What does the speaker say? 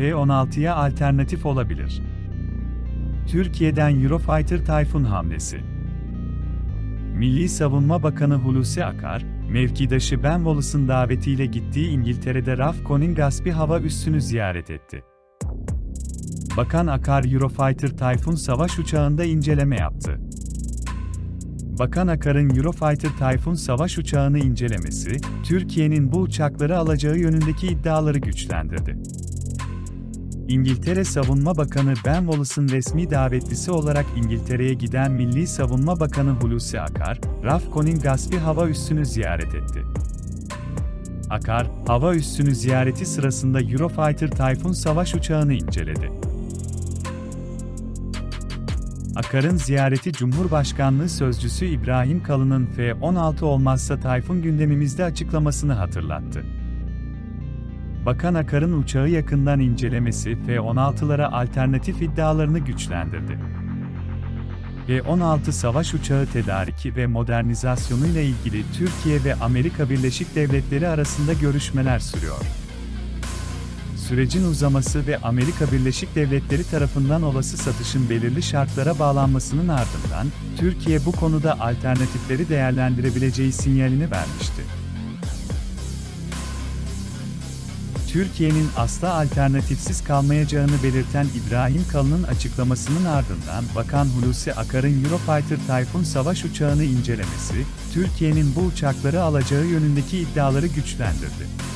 F-16'ya alternatif olabilir. Türkiye'den Eurofighter Tayfun hamlesi. Milli Savunma Bakanı Hulusi Akar, mevkidaşı Ben Wallace'ın davetiyle gittiği İngiltere'de RAF Coningasby hava üssünü ziyaret etti. Bakan Akar Eurofighter Tayfun savaş uçağında inceleme yaptı. Bakan Akar'ın Eurofighter Tayfun savaş uçağını incelemesi, Türkiye'nin bu uçakları alacağı yönündeki iddiaları güçlendirdi. İngiltere Savunma Bakanı Ben Wallace'ın resmi davetlisi olarak İngiltere'ye giden Milli Savunma Bakanı Hulusi Akar, RAF Coningasby hava üssünü ziyaret etti. Akar, hava üssünü ziyareti sırasında Eurofighter Tayfun savaş uçağını inceledi. Akar'ın ziyareti Cumhurbaşkanlığı Sözcüsü İbrahim Kalın'ın F-16 olmazsa Tayfun gündemimizde açıklamasını hatırlattı. Bakan Akar'ın uçağı yakından incelemesi F-16'lara alternatif iddialarını güçlendirdi. F-16 savaş uçağı tedariki ve modernizasyonu ile ilgili Türkiye ve Amerika Birleşik Devletleri arasında görüşmeler sürüyor. Sürecin uzaması ve Amerika Birleşik Devletleri tarafından olası satışın belirli şartlara bağlanmasının ardından, Türkiye bu konuda alternatifleri değerlendirebileceği sinyalini vermişti. Türkiye'nin asla alternatifsiz kalmayacağını belirten İbrahim Kalın'ın açıklamasının ardından Bakan Hulusi Akar'ın Eurofighter Tayfun savaş uçağını incelemesi, Türkiye'nin bu uçakları alacağı yönündeki iddiaları güçlendirdi.